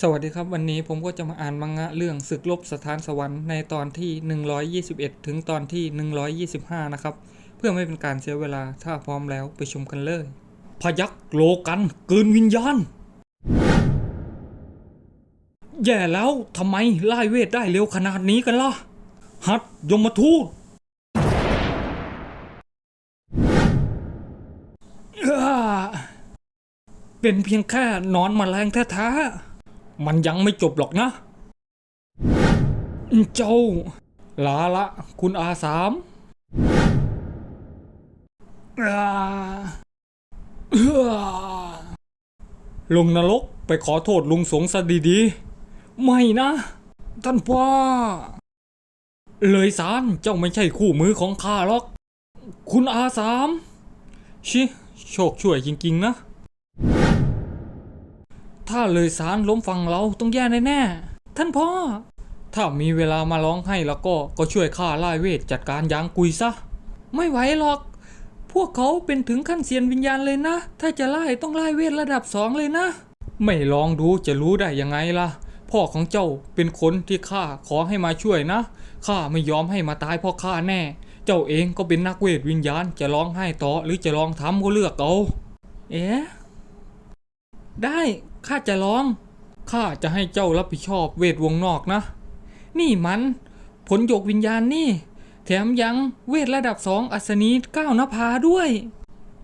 สวัสดีครับ วันนี้ผมก็จะมาอ่านมังงะเรื่องศึกลบสถานสวรรค์ในตอนที่ 121 ถึงตอนที่ 125 นะครับ เพื่อไม่เป็นการเสียเวลาถ้าพร้อมแล้วไปชมกันเลย พยักโลกันเกินวิญญาณ แย่แล้วทำไมไล่เวทได้เร็วขนาดนี้กันล่ะฮัดยมทูตเป็นเพียงแค่นอนแมลงแท้ๆ มันยังไม่จบหรอกนะ เจ้า ลาละ คุณอาสามลงนรกไปขอโทษลุงสงซะดีไม่นะ ท่านพ่อ เลยสารเจ้าไม่ใช่คู่มือของข้าหรอก คุณอาสาม ชิ โชคช่วยจริง ๆ นะ ถ้าเลยสารล้มฟังเราต้องแย่แน่ๆท่านพ่อ ถ้ามีเวลามาร้องให้แล้วก็ก็ช่วยข้าไล่เวทจัดการยางกุยซะ ไม่ไหวหรอก พวกเขาเป็นถึงขั้นเซียนวิญญาณเลยนะ ถ้าจะไล่ต้องไล่เวทระดับสองเลยนะ ไม่ลองดูจะรู้ได้ยังไงล่ะ พ่อของเจ้าเป็นคนที่ข้าขอให้มาช่วยนะ ข้าไม่ยอมให้มาตายเพราะข้าแน่ เจ้าเองก็เป็นนักเวทวิญญาณจะร้องไห้ต่อหรือจะลองทำก็เลือกเอา เอ๊ะได้ ข้าจะลอง ข้าจะให้เจ้ารับผิดชอบเวทวงนอกนะ นี่มัน ผลหยกวิญญาณนี่ แถมยังเวทระดับสองอัศนีก้าวนภาด้วย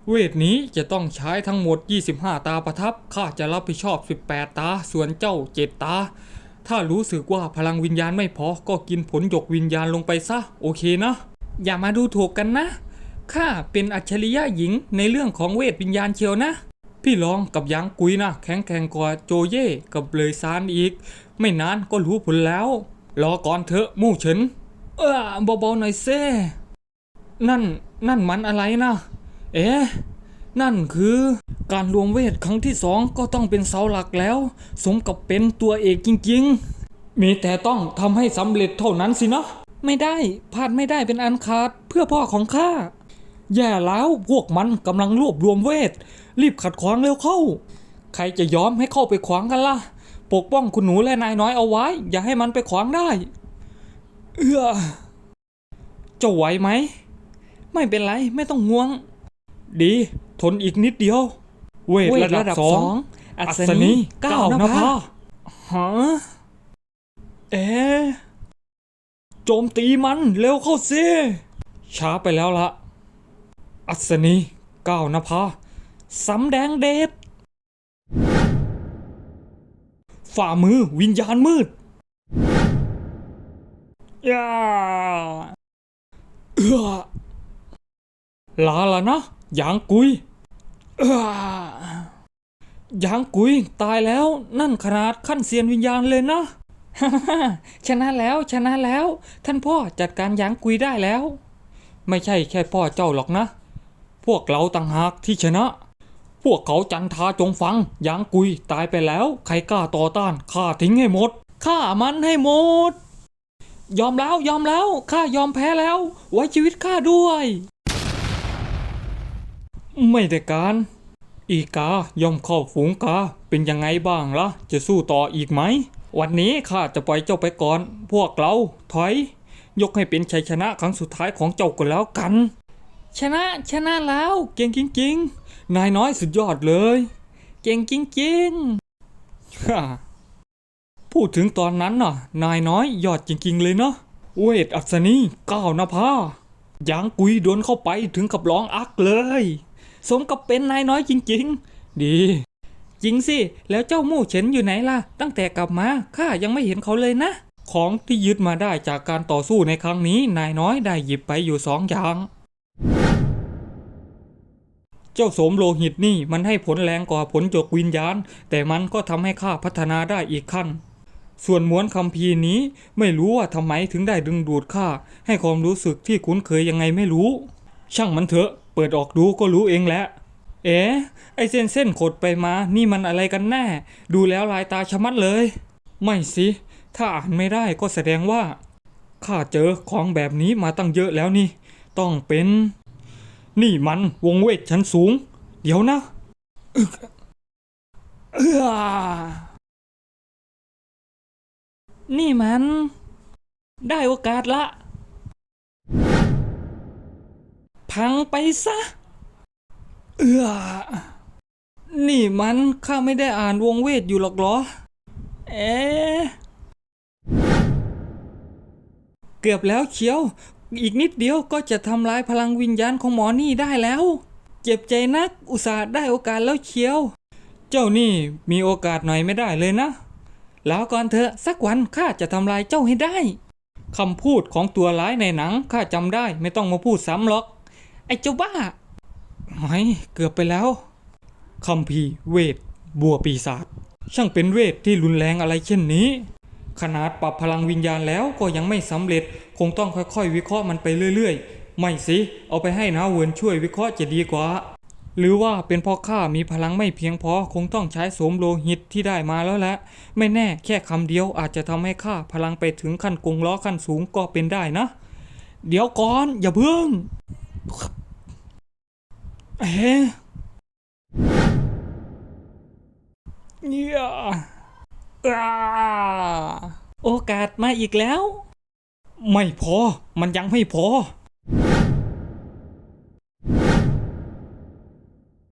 เวทนี้จะต้องใช้ทั้งหมด 25 ตาประทับ ข้าจะรับผิดชอบ 18 ตา ส่วนเจ้า7ตา ถ้ารู้สึกว่าพลังวิญญาณไม่พอ ก็กินผลหยกวิญญาณลงไปซะ โอเคนะ อย่ามาดูถูกกันนะ ข้าเป็นอัจฉริยะหญิงในเรื่องของเวทวิญญาณเชียวนะ พี่ลองกับยางกุยนะแข็งแกร่งกว่าโจเย่กับเลยซานอีก ไม่นานก็รู้ผลแล้ว รอก่อนเถอะมู่เฉินเออเบาๆหน่อยเซ่นั่นนั่นมันอะไรนะ เอ๊ะนั่นคือการรวมเวทครั้งที่สองก็ต้องเป็นเสาหลักแล้ว สมกับเป็นตัวเอกจริงๆ มีแต่ต้องทำให้สำเร็จเท่านั้นสินะ ไม่ได้พลาดไม่ได้เป็นอันขาดเพื่อพ่อของข้า แย่แล้วพวกมันกำลังรวบรวมเวท รีบขัดขวางเร็วเข้า ใครจะยอมให้เข้าไปขวางกันล่ะ ปกป้องคุณหนูและนายน้อยเอาไว้ อย่าให้มันไปขวางได้ เอื้อเจะไหวไหม ไม่เป็นไรไม่ต้องห่วง ดี ทนอีกนิดเดียว เวทระดับสองอัศนีเก้านะพะฮะเอ๊ะโจมตีมันเร็วเข้าสิช้าไปแล้วละ อัศนีก้าวนภาสำแดงเดชฝ่ามือวิญญาณมืดย่าเอื้อลาละนะยางกุยเอื้อยางกุยตายแล้วนั่นขนาดขั้นเซียนวิญญาณเลยนะชนะแล้วชนะแล้ว ท่านพ่อจัดการยางกุยได้แล้ว ไม่ใช่แค่พ่อเจ้าหรอกนะ วกเราต่างหากที่ชนะ พวกเขาจันทาจงฟังยางกุยตายไปแล้ว ใครกล้าต่อต้านข้าทิ้งให้หมดฆ่ามันให้หมด ยอมแล้วยอมแล้วข้ายอมแพ้แล้ว ไว้ชีวิตข้าด้วย ไม่ได้การ อีกายอมเข้าฝูงกาเป็นยังไงบ้างละ่ะ จะสู้ต่ออีกไหม วันนี้ข้าจะปล่อยเจ้าไปก่อน พวกเราถอย ยกให้เป็นชัยชนะครั้งสุดท้ายของเจ้าก็แล้วกัน ชนะชนะแล้ว เก่งจริงๆ นายน้อยสุดยอดเลย เก่งจริงๆฮ่าพูดถึงตอนนั้นน่ะ นายน้อยยอดจริงๆ เลยเนาะเวทอัศนีก้าวนภายางกุยโดนเข้าไปถึงกับร้องอักเลย สมกับเป็นนายน้อยจริงๆ ดี จริงสิ แล้วเจ้ามู่เฉินอยู่ไหนล่ะ ตั้งแต่กลับมาข้ายังไม่เห็นเขาเลยนะ ของที่ยึดมาได้จากการต่อสู้ในครั้งนี้ นายน้อยได้หยิบไปอยู่สองอย่าง จ้าโสมโลหิตนี่มันให้ผลแรงกว่าผลจกวิญญาณ แต่มันก็ทำให้ข้าพัฒนาได้อีกขั้น ส่วนม้วนคัมภีนี้ไม่รู้ว่าทำไมถึงได้ดึงดูดข้าให้ความรู้สึกที่คุ้นเคยยังไงไม่รู้ ช่างมันเถอะ เปิดออกดูก็รู้เองแหละเอ๊ะไอเส้นเส้นขดไปมา นี่มันอะไรกันแน่ ดูแล้วลายตาชะมัดเลย ไม่สิ ถ้าอ่านไม่ได้ก็แสดงว่าข้าเจอของแบบนี้มาตั้งเยอะแล้วนี่ ต้องเป็น นี่มันวงเวทชั้นสูง เดี๋ยวนะอึกเออนี่มัน ได้โอกาสละ พังไปซะ เอือนี่มันข้าไม่ได้อ่านวงเวทอยู่หรอกเหรอ เอ๊เกือบแล้วเชียว อีกนิดเดียวก็จะทำลายพลังวิญญาณของหมอนี่ได้แล้ว เจ็บใจนัก อุตส่าห์ได้โอกาสแล้วเชียว เจ้านี่มีโอกาสหน่อยไม่ได้เลยนะ แล้วก่อนเถอะสักวันข้าจะทำลายเจ้าให้ได้คำพูดของตัวร้ายในหนังข้าจำได้ไม่ต้องมาพูดซ้ำหรอก ไอ้เจ้าบ้าหอยเกือบไปแล้วคำพีเวท บัวปีศาจช่างเป็นเวทที่รุนแรงอะไรเช่นนี้ ขนาดปรับพลังวิญญาณแล้วก็ยังไม่สำเร็จ คงต้องค่อยๆ วิเคราะห์มันไปเรื่อยๆ ไม่สิเอาไปให้นาเวิร์นช่วยวิเคราะห์จะดีกว่า หรือว่าเป็นเพราะข้ามีพลังไม่เพียงพอคงต้องใช้สมโลหิตที่ได้มาแล้วแหละไม่แน่แค่คำเดียวอาจจะทำให้ข้าพลังไปถึงขั้นกงล้อขั้นสูงก็เป็นได้นะ เดี๋ยวก่อนอย่าเพิ่งเอ๊ะเนี่ย โอกาสมาอีกแล้ว ไม่พอ มันยังไม่พอ